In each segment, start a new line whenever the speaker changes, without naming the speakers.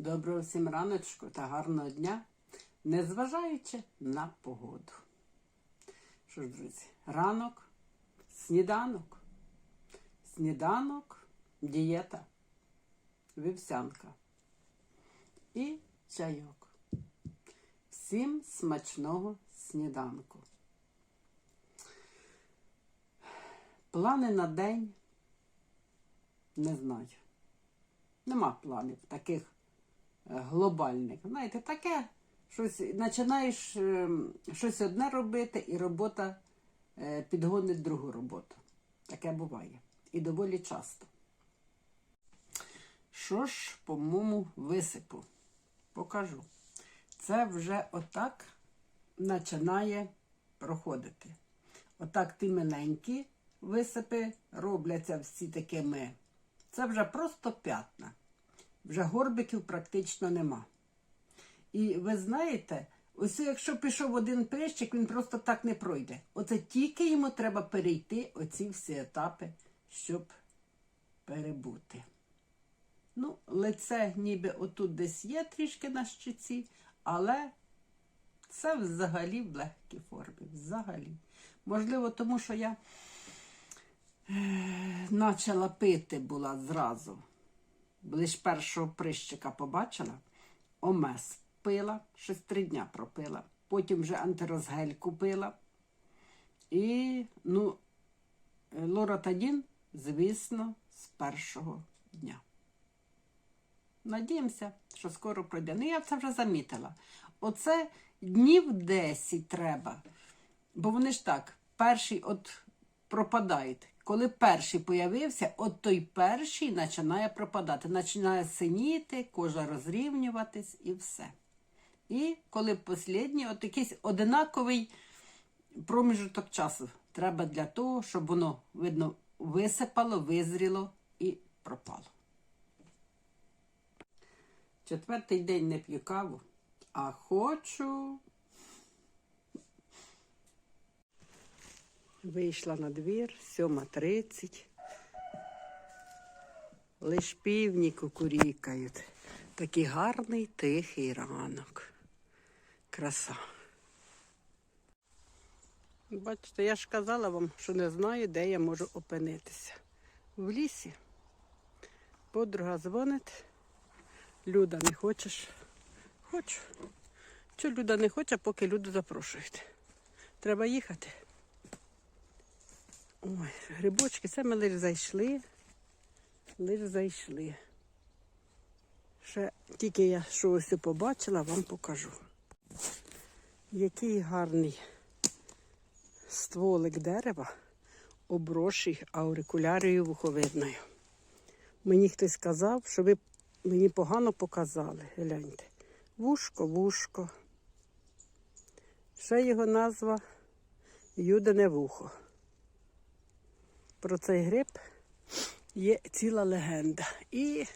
Доброго всім раночку та гарного дня, незважаючи на погоду. Що ж, друзі, ранок, сніданок, сніданок, дієта, вівсянка і чайок. Всім смачного сніданку. Плани на день не знаю. Нема планів таких глобальних. Знаєте, таке щось починаєш е, щось одне робити, і робота е, підгонить другу роботу. Таке буває. І доволі часто. Що ж, по моєму висипу? Покажу. Це вже отак починає проходити. Отак ті маленькі висипи робляться всі такими. Це вже просто п'ятна. Вже горбиків практично нема. І ви знаєте, ось якщо пішов один прищик, він просто так не пройде. Оце тільки йому треба перейти оці всі етапи, щоб перебути. Ну, лице ніби отут десь є трішки на щиці, але це взагалі в легкій формі. Взагалі. Можливо, тому що я почала пити була зразу. Лиш першого прищика побачила, омес пила, щось три дня пропила. Потім вже антирозгель купила. І, ну, лоратадін, звісно, з першого дня. Надіємося, що скоро пройде. Ну, я це вже замітила. Оце днів 10 треба. Бо вони ж так, перший от пропадають. Коли перший появився, от той перший починає пропадати, починає синіти, кожа розрівнюватись і все. І коли останній, от якийсь одинаковий проміжок часу треба для того, щоб воно, видно, висипало, визріло і пропало. Четвертий день не п'ю каву, а хочу. Вийшла на двір, 7.30. Лиш півні кукурікають. Такий гарний тихий ранок. Краса. Бачите, я ж казала вам, що не знаю, де я можу опинитися. В лісі. Подруга дзвонить. Люда, не хочеш? Хочу. Що Люда не хоче, поки Люду запрошують. Треба їхати. Ой, грибочки, це ми лише зайшли. Лише зайшли. Ще тільки я щось побачила, вам покажу. Який гарний стволик дерева, оброший аурикулярією вуховидною. Мені хтось сказав, що ви мені погано показали. Гляньте. Вушко, вушко. Ще його назва Юдине вухо. Про цей гриб є ціла легенда. І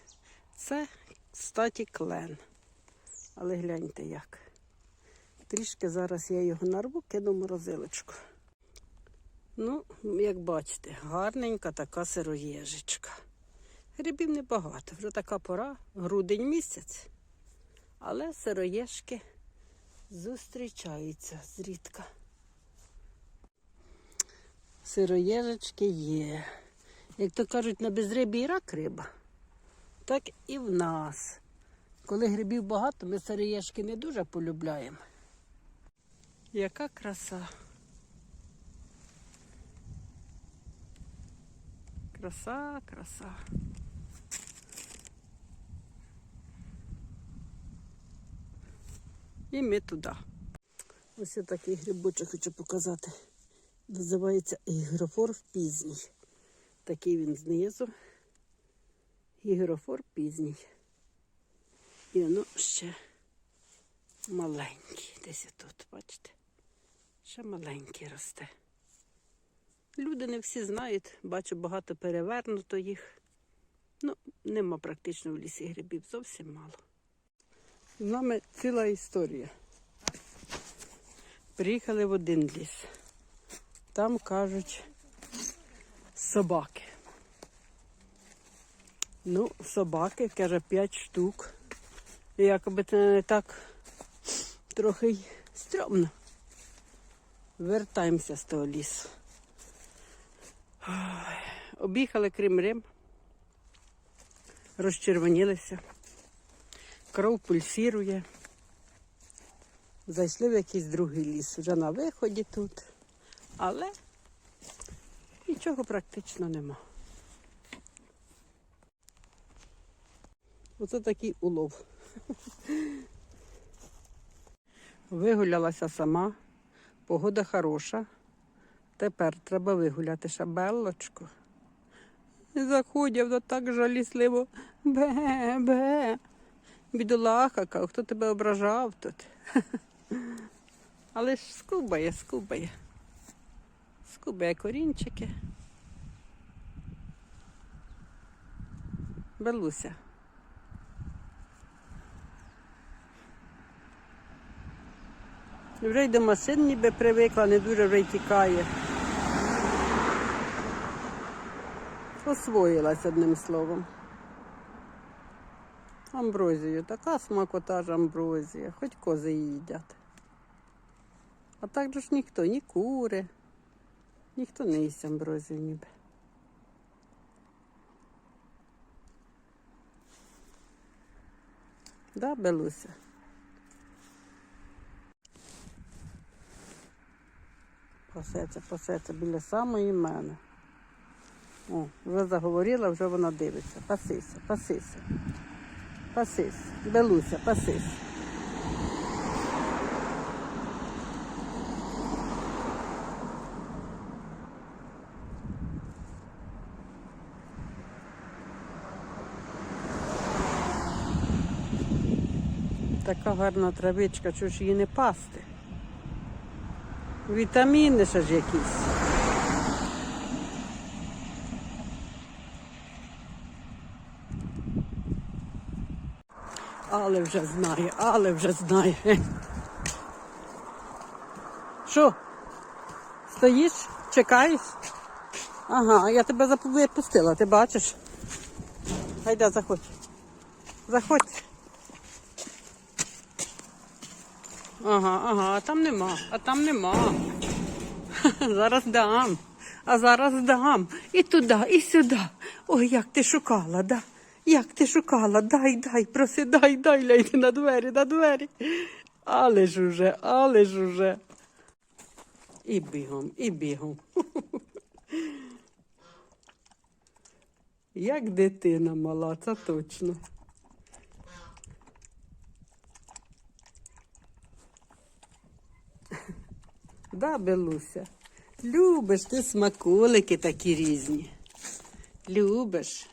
це, кстати, клен. Але гляньте як. Трішки зараз я його нарву, кину в морозилочку. Ну, як бачите, гарненька така сироєжечка. Грибів небагато, вже така пора, грудень місяць. Але сироєшки зустрічаються зрідка. Сироєжечки є. Як то кажуть, на безрибі і рак риба, так і в нас. Коли грибів багато, ми сироєшки не дуже полюбляємо. Яка краса. Краса, краса. І ми туди. Ось такий грибочок хочу показати. Називається гігрофор пізній. Такий він знизу. Гігрофор пізній. І воно ще маленький. Десь тут, бачите? Ще маленький росте. Люди не всі знають, бачу багато перевернуто їх. Ну, нема практично в лісі грибів, зовсім мало. З нами ціла історія. Приїхали в один ліс. Там кажуть собаки. Ну, собаки, каже, п'ять штук. І якоби це не так трохи й стрьомно. Вертаємося з того лісу. Ой, Об'їхали Крим Рим, розчервонілися, кров пульсірує. Зайшли в якийсь другий ліс, вже на виході тут, але нічого практично нема. Оце такий улов. Вигулялася сама, погода хороша. Тепер треба вигуляти шабелочку. І заходять так жалісливо. Бе, бе. Бідолаха, кав, хто тебе ображав тут? Але ж скубає, скубає. Скубає корінчики. Белуся. Вже й до машин ніби привикла, не дуже вже й тікає. Освоїлась одним словом. Амброзію, така смакота ж амброзія, хоч кози їдять. А так ж ніхто, ні кури, ніхто не їсть амброзію ніби. Да, Белуся? Пасеться, пасеться біля самої мене. О, вже заговорила, вже вона дивиться. Пасися, пасися. Пасись. Белуся, пасись. Така гарна травичка, чого ж її не пасти? Вітаміни ще ж якісь. Але вже знає, але вже знає. Що? Стоїш? Чекаєш? Ага, я тебе відпустила, ти бачиш? Гайда, заходь. Заходь. Ага, ага, а там нема, а там нема. Зараз дам. А зараз дам. І туди, і сюди. Ой, як ти шукала, да? Як ти шукала? Дай, дай, проси, дай, дай, ляйте на двері, на двері. Але ж уже, але ж уже. І бігом, і бігом. Як дитина мала, це точно. Да, Белуся? Любиш ти смаколики такі різні. Любиш.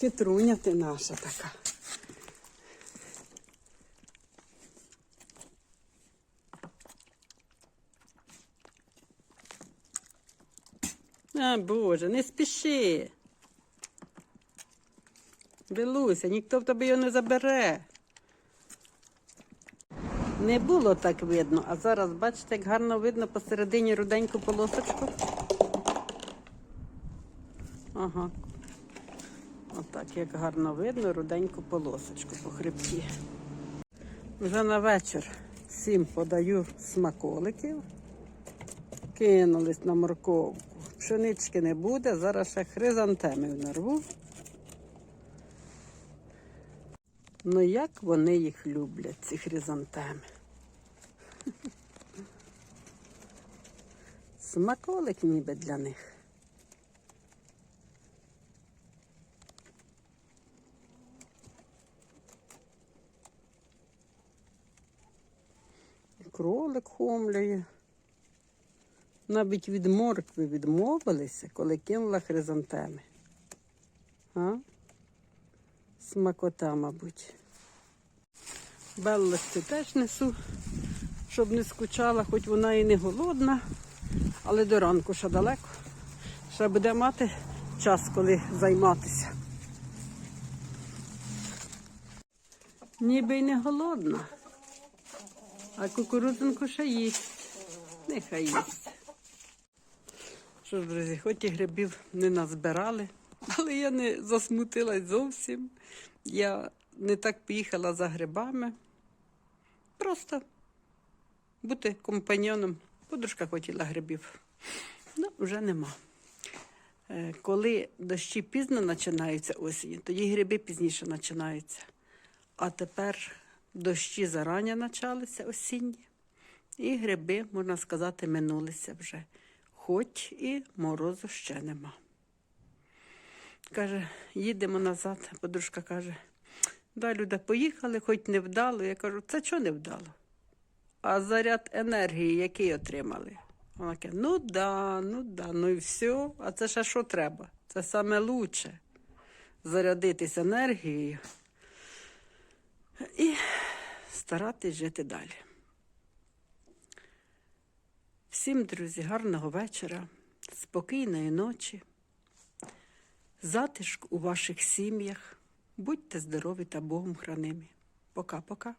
Хитруня ти наша така. А, Боже, не спіши. Белуся, ніхто в тебе його не забере. Не було так видно, а зараз бачите, як гарно видно посередині руденьку полосочку. Ага. Отак, як гарно видно руденьку полосочку по хребті. Вже на вечір всім подаю смаколиків. Кинулись на морковку. Пшенички не буде, зараз ще хризантемів нарву. Ну як вони їх люблять, ці хризантеми. Смаколик ніби для них. Кролик хомляє. Навіть від моркви відмовилися, коли кинула хризантеми. А? Смакота, мабуть. Беллочці теж несу, щоб не скучала, хоч вона і не голодна, але до ранку ще далеко. Ще буде мати час, коли займатися. Ніби й не голодна, а кукурудзинку ще їсть. Нехай їсть. Що ж, друзі, хоч і грибів не назбирали, Але я не засмутилась зовсім. Я не так поїхала за грибами. Просто бути компаньйоном. Подружка хотіла грибів. Ну, вже нема. Е, Коли дощі пізно починаються осінь, тоді гриби пізніше починаються. А тепер дощі зарані почалися осінні, і гриби, можна сказати, минулися вже, хоч і морозу ще нема. Каже, їдемо назад. Подружка каже, да, Люда, поїхали, хоч не вдало. Я кажу, це чого не вдало? А заряд енергії, який отримали? Вона каже, ну да, ну да, ну і все. А це ще що треба? Це саме лучше зарядитись енергією і старатись жити далі. Всім, друзі, гарного вечора, спокійної ночі, затишку у ваших сім'ях. Будьте здорові та Богом хранимі. Пока-пока.